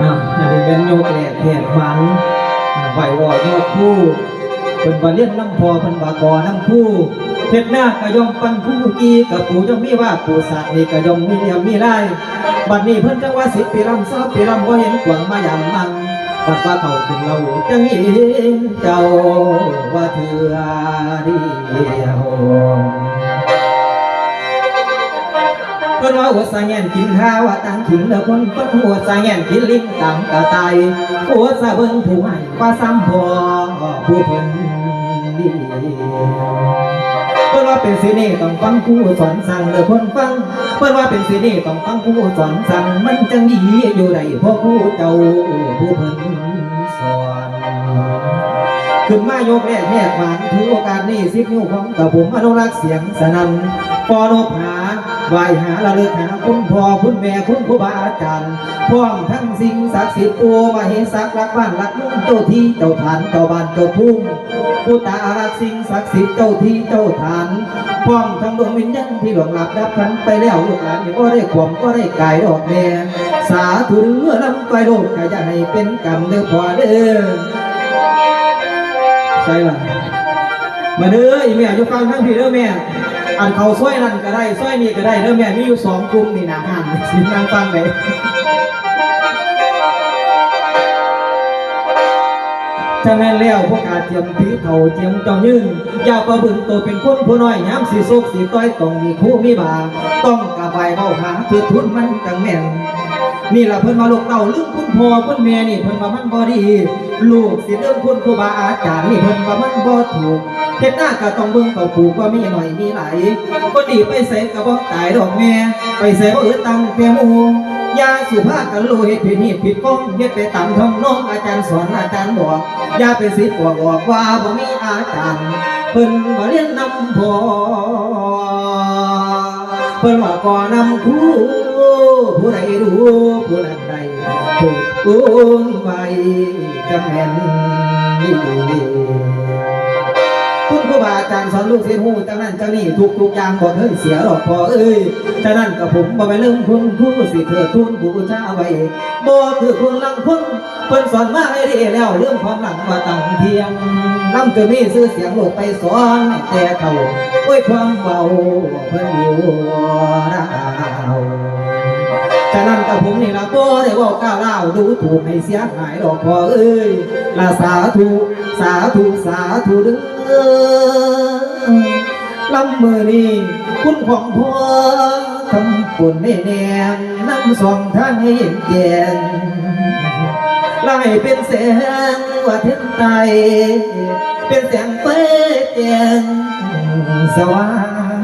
อ่าอันนี้เป็นโยกแหลกแหกฝันอ่าไหววอโยกคู่เป็นบาเลียนน้ำพอเป็นบากอน้ำคู่เฮ็ดหน้ากระยอมปันผู้กีกับปู่จงมีว่าปู่สัตว์นี่กะยอมมีเลี่ยมมีลายบัดนี้เพิ่นจังว่าสิปีลำสาปีลำบ่เห็นกวางมาอย่างมันบัดว่าเขาถึงเราจังเห็นเจ้าว่าเถื่อเดียว เพิ่นว่าหัวสายแงนกินข้าวตังขิงแล้วคนเพิ่นหัวสายแงนกินลิ้นตังกะไตหัวสะเบิ่งผู้ให้ว่าซ้ำพอผู้เพิ่นดีเพิ่นว่าเป็นสินี่ต้องฟังผู้สอนสั่งเด้อคนฟังเพิ่นว่าเป็นสินี่ต้องฟังผู้สอนสั่งมันจังดีอยู่ได้พราะผู้เจ้าผู้เพิ่น ขึ้นมายกแรกแหกหวานถือโอกาสนี้สิบนิ้วของกับผมอนุรักษ์เสียงสนั่นปอนบหาไหวหาระลึกหาคุณพ่อคุณแม่คุณครูบาอาจารย์พร้อมทั้งสิ่งศักดิ์สิทธิ์ตัวมาเห็นสักรักบ้านรักเมืองเจ้าที่เจ้าฐานเจ้าบ้านเจ้าภูมิผู้ตาอารักสิ่งศักดิ์สิทธิ์เจ้าที่เจ้าฐานพร้อมทั้งดวงวิญญาณที่หลงหลับดับพันไปแล้วลูกหลานก็ได้ควมก็ได้กายดอกแม่สาธุเรือลำไปโลกก็จะให้เป็นกรรมเด้อพ่อเด้อ ใช่ล่ะมาเด้ออีแม่อยู่ฟังทั้งพี่เด้อแม่อันเขาซ้อยนั่นก็ได้ซ้อยนี่ก็ได้เด้อแม่มีอยู่สองกลุ่มนี่นะหันสินางฟังเลยถ้าแม่นแล้วพวกอาเจียมถือเขาเจียมจองยืนอย่าประบึงตัวเป็นคนผู้น้อยย้ำสีโซกสีต้อยต้องมีคู่มีบา ต้องกระบายเบาหาถือทุนมันจังแม่น นี่ละเพิ่นมาลูกเต้าลืมคุณพ่อคุณแม่นี่เพิ่นว่ามันบ่ดี ลูกสิเริ่มคุณครูบาอาจารย์นี่เพิ่นว่ามันบ่ถูกเฮ็ดหน้าก็ต้องเบิ่งเขาผูกว่ามีหน่อยมีหลายก็ดีไปใส่ก็บ่ตายดอกแม่ไปใส่บ่อึดตังแต่หมู่ยาสุภาพกันรู้เฮ็ดผิดนี่ผิดก้องเฮ็ดไปตามทำน้องอาจารย์สอนอาจารย์บอกอย่าไปสิบอกบอกว่าบ่มีอาจารย์เพิ่นบ่เรียนนำพอเพิ่นว่าก่อนำคู่ ผู้ใดรู้ผู้นั้นใดถูกอุ้มไปจำแม่นดีคุณครูบาอาจารย์สอนลูกศิษย์หูจังนั้นจังนี้ทุกทุกอย่างบ่เคยเสียหรอกพอเอ้ยฉะนั้นกับผมบ่ไปลืมคุณครูสิเถิดทุนบูชาไว้บ่คือคุณลังคุณเพิ่นสอนมาให้ดีแล้วเรื่องความหลังว่าตั้งเทียงลำตัวนี้ซื้อเสียงโลกไปสอนแต่เท่าโอ้ยความเบาเพิ่น บ่ได้เว่าก้าวเล่าดูถูกให้เสียหายดอกพอเอ้ยละสาธุสาธุสาธุเด้อลำมือนี้คุณของพ่อทำปุ่นแน่แนมน้ำสองทางให้เห็นแก่นไล่เป็นแสงว่าเทียนไตเป็นแสงเฟ้แจงสว่าง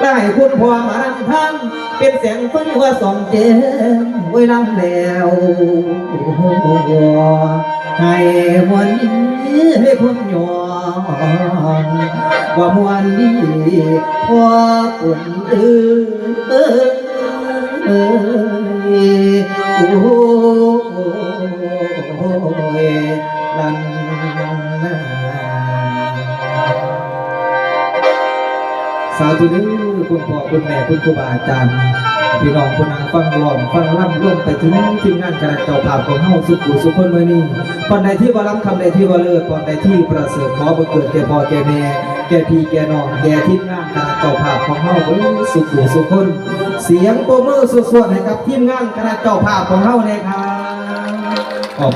ไล่คุณพ่อมารำทันเป็นแสงเฟ้ว่าส่องเจง ไว้ลำแล้วให้มวลนี้ให้พ้นยอนว่ามวลนี้พอปุ่นเอ้ยเอ้ยโอ้ยลันนาสาธุเด้อคุณพ่อคุณแม่คุณครูบาอาจารย์ พี่น้องคนนังฟังร้องฟังร่ำร่วมไปถึงทีมงานคณะเจ้าภาพของเฮาสุขุสุขคนเมื่อนี้ตอนใดที่ว่าล้ำคำใดที่ว่าเลิศตอนใดที่ประเสริฐขอบังเกิดแก่พ่อแก่แม่แก่พี่แก่น้องแก่ทีมงานคณะเจ้าภาพของเฮาเอ้ยสุขุสุขคน เสียงโปรมือสุดๆให้กับทีมงานคณะเจ้าภาพของเฮาเลยครับ